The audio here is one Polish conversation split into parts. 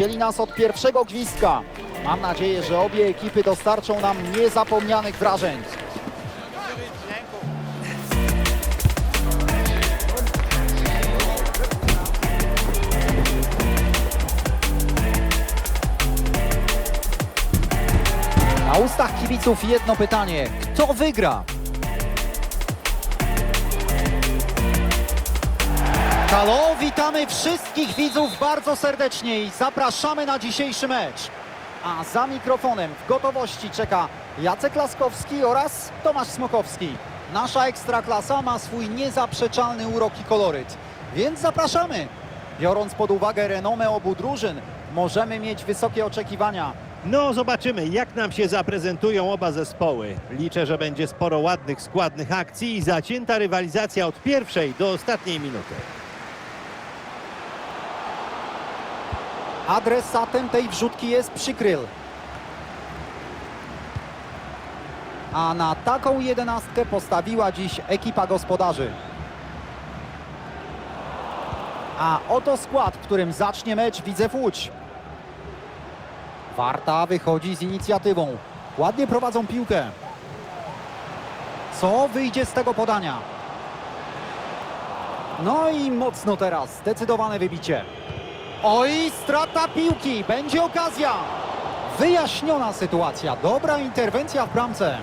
dzieli nas od pierwszego gwizdka. Mam nadzieję, że obie ekipy dostarczą nam niezapomnianych wrażeń. Na ustach kibiców jedno pytanie. Kto wygra? Halo, witamy wszystkich widzów bardzo serdecznie i zapraszamy na dzisiejszy mecz. A za mikrofonem w gotowości czeka Jacek Laskowski oraz Tomasz Smokowski. Nasza ekstraklasa ma swój niezaprzeczalny urok i koloryt, więc zapraszamy. Biorąc pod uwagę renomę obu drużyn, możemy mieć wysokie oczekiwania. No, zobaczymy, jak nam się zaprezentują oba zespoły. Liczę, że będzie sporo ładnych, składnych akcji i zacięta rywalizacja od pierwszej do ostatniej minuty. Adresatem tej wrzutki jest przykryl. A na taką jedenastkę postawiła dziś ekipa gospodarzy. A oto skład, którym zacznie mecz Widzew Łódź. Warta wychodzi z inicjatywą. Ładnie prowadzą piłkę. Co wyjdzie z tego podania? No i mocno teraz. Zdecydowane wybicie. Oj, strata piłki, będzie okazja. Wyjaśniona sytuacja, dobra interwencja w bramce.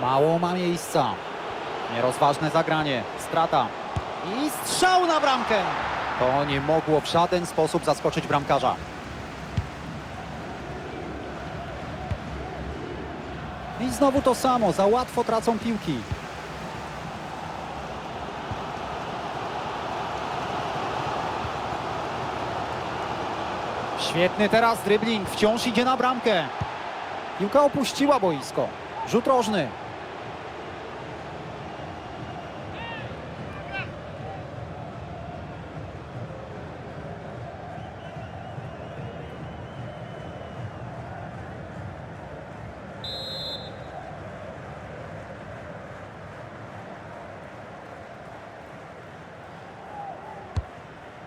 Mało ma miejsca. Nierozważne zagranie, strata. I strzał na bramkę. To nie mogło w żaden sposób zaskoczyć bramkarza. I znowu to samo, za łatwo tracą piłki. Świetny teraz dribbling, wciąż idzie na bramkę. Piłka opuściła boisko. Rzut rożny.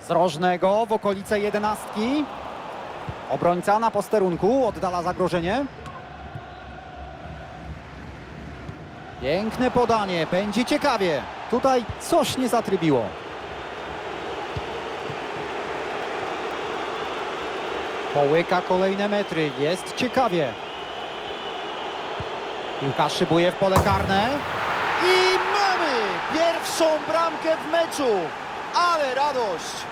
Z rożnego w okolice jedenastki. Obrońca na posterunku oddala zagrożenie. Piękne podanie, będzie ciekawie. Tutaj coś nie zatrybiło. Połyka kolejne metry, jest ciekawie. Piłka szybuje w pole karne. I mamy pierwszą bramkę w meczu. Ale radość!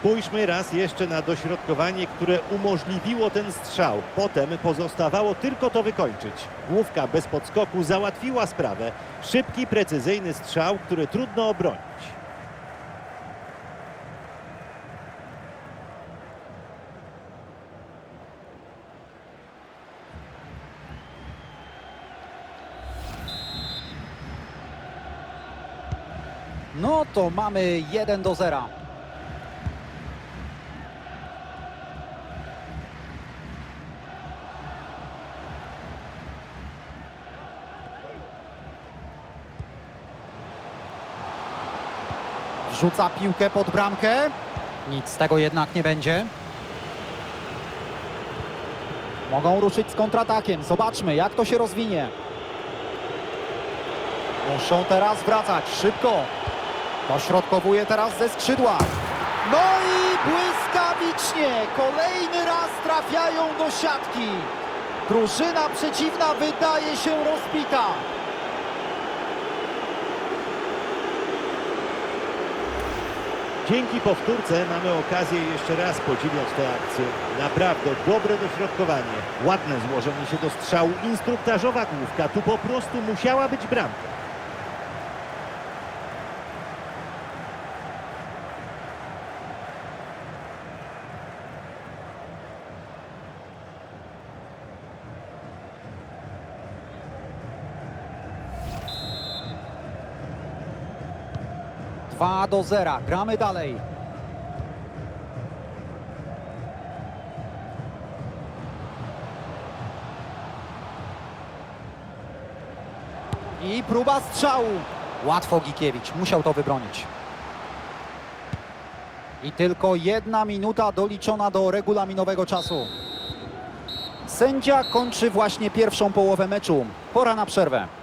Spójrzmy raz jeszcze na dośrodkowanie, które umożliwiło ten strzał. Potem pozostawało tylko to wykończyć. Główka bez podskoku załatwiła sprawę. Szybki, precyzyjny strzał, który trudno obronić. No to mamy 1 do 0. Wrzuca piłkę pod bramkę. Nic z tego jednak nie będzie. Mogą ruszyć z kontratakiem. Zobaczmy, jak to się rozwinie. Muszą teraz wracać szybko. Dośrodkowuje teraz ze skrzydła. No i błyskawicznie kolejny raz trafiają do siatki. Drużyna przeciwna wydaje się rozbita. Dzięki powtórce mamy okazję jeszcze raz podziwiać tę akcję. Naprawdę dobre dośrodkowanie, ładne złożenie się do strzału, instruktażowa główka. Tu po prostu musiała być bramka. 2 do 0. Gramy dalej. I próba strzału. Łatwo Gikiewicz, musiał to wybronić. I tylko jedna minuta doliczona do regulaminowego czasu. Sędzia kończy właśnie pierwszą połowę meczu. Pora na przerwę.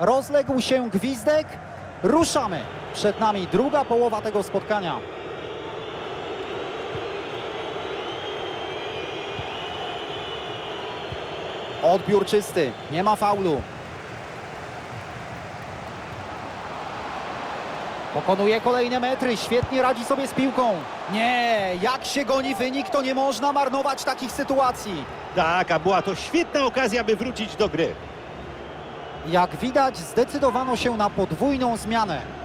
Rozległ się gwizdek. Ruszamy. Przed nami druga połowa tego spotkania. Odbiór czysty. Nie ma faulu. Pokonuje kolejne metry. Świetnie radzi sobie z piłką. Nie, jak się goni wynik, to nie można marnować takich sytuacji. Tak, a była to świetna okazja, by wrócić do gry. Jak widać, zdecydowano się na podwójną zmianę.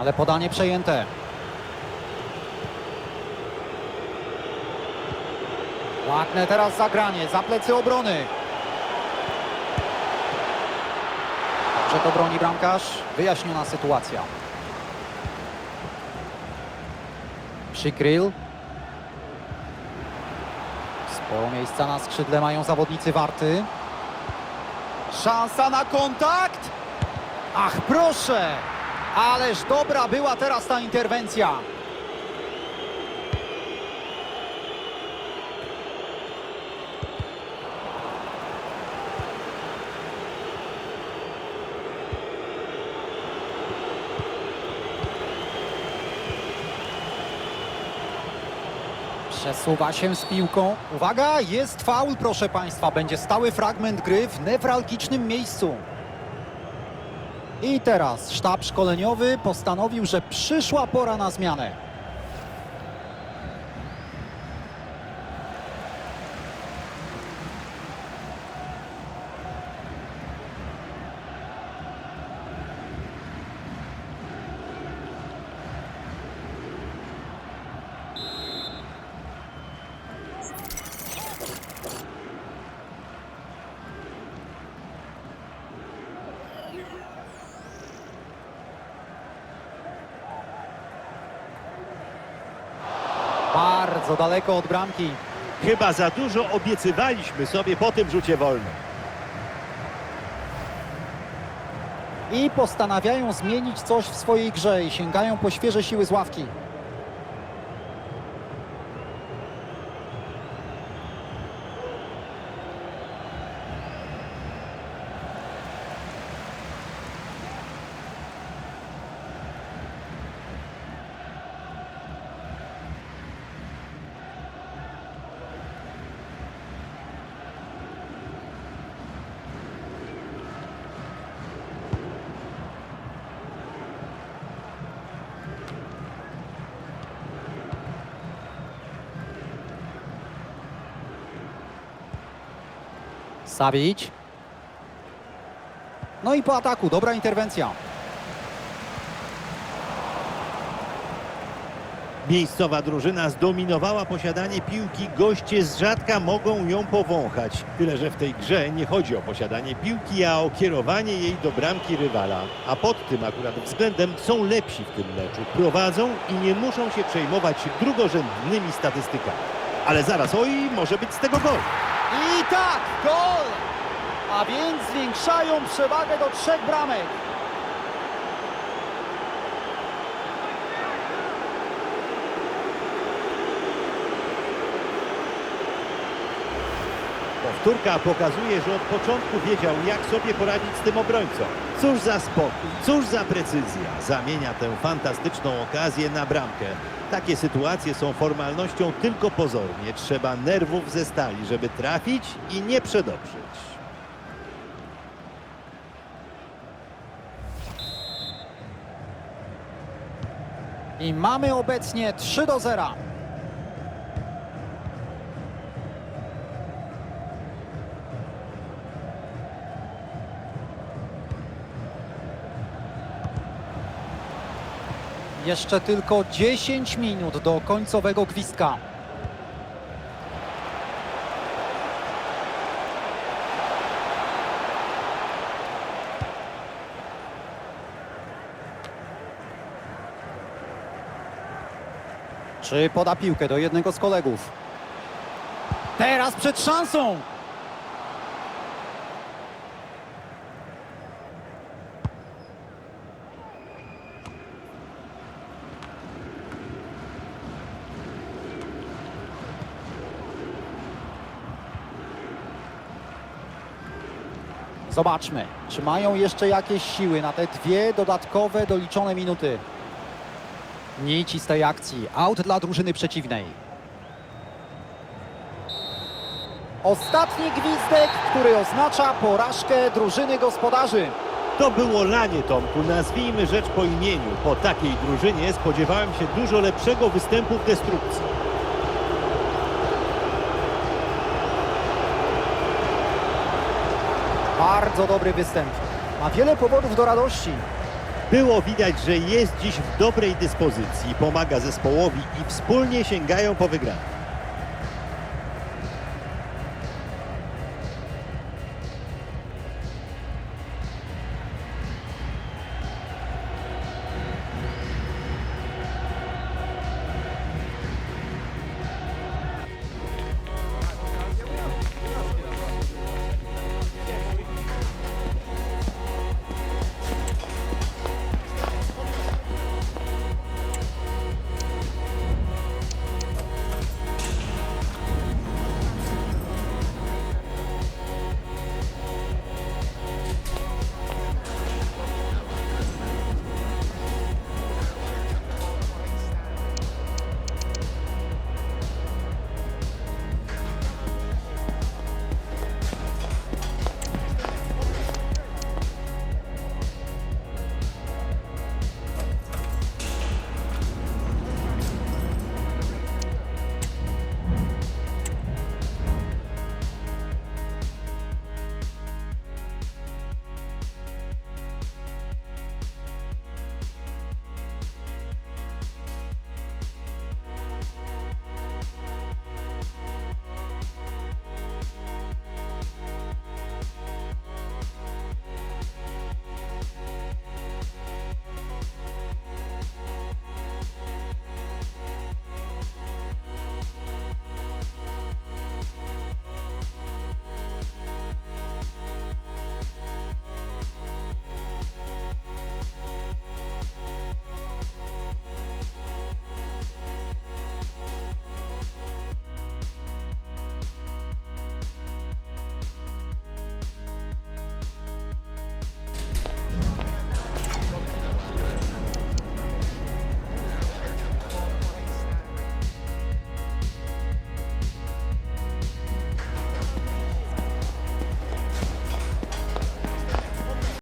Ale podanie przejęte. Ładne teraz zagranie, za plecy obrony. Dobrze to broni bramkarz. Wyjaśniona sytuacja. Przykryl. Sporo miejsca na skrzydle mają zawodnicy Warty. Szansa na kontakt. Ach, proszę! Ależ dobra była teraz ta interwencja. Przesuwa się z piłką. Uwaga, jest faul, proszę Państwa. Będzie stały fragment gry w newralgicznym miejscu. I teraz sztab szkoleniowy postanowił, że przyszła pora na zmianę. Bardzo daleko od bramki. Chyba za dużo obiecywaliśmy sobie po tym rzucie wolnym. I postanawiają zmienić coś w swojej grze i sięgają po świeże siły z ławki. Savic. No i po ataku, dobra interwencja. Miejscowa drużyna zdominowała posiadanie piłki, goście z rzadka mogą ją powąchać. Tyle, że w tej grze nie chodzi o posiadanie piłki, a o kierowanie jej do bramki rywala. A pod tym akurat względem są lepsi w tym meczu. Prowadzą i nie muszą się przejmować drugorzędnymi statystykami. Ale zaraz, oj, może być z tego gol. Tak, gol! A więc zwiększają przewagę do trzech bramek. Powtórka pokazuje, że od początku wiedział, jak sobie poradzić z tym obrońcą. Cóż za spokój, cóż za precyzja. Zamienia tę fantastyczną okazję na bramkę. Takie sytuacje są formalnością tylko pozornie. Trzeba nerwów ze stali, żeby trafić i nie przedobrzyć. I mamy obecnie 3 do 0. Jeszcze tylko 10 minut do końcowego gwizdka. Czy poda piłkę do jednego z kolegów? Teraz przed szansą! Zobaczmy, czy mają jeszcze jakieś siły na te dwie dodatkowe doliczone minuty. Nici z tej akcji. Aut dla drużyny przeciwnej. Ostatni gwizdek, który oznacza porażkę drużyny gospodarzy. To było lanie, Tomku. Nazwijmy rzecz po imieniu. Po takiej drużynie spodziewałem się dużo lepszego występu w destrukcji. Bardzo dobry występ. Ma wiele powodów do radości. Było widać, że jest dziś w dobrej dyspozycji, pomaga zespołowi i wspólnie sięgają po wygraną.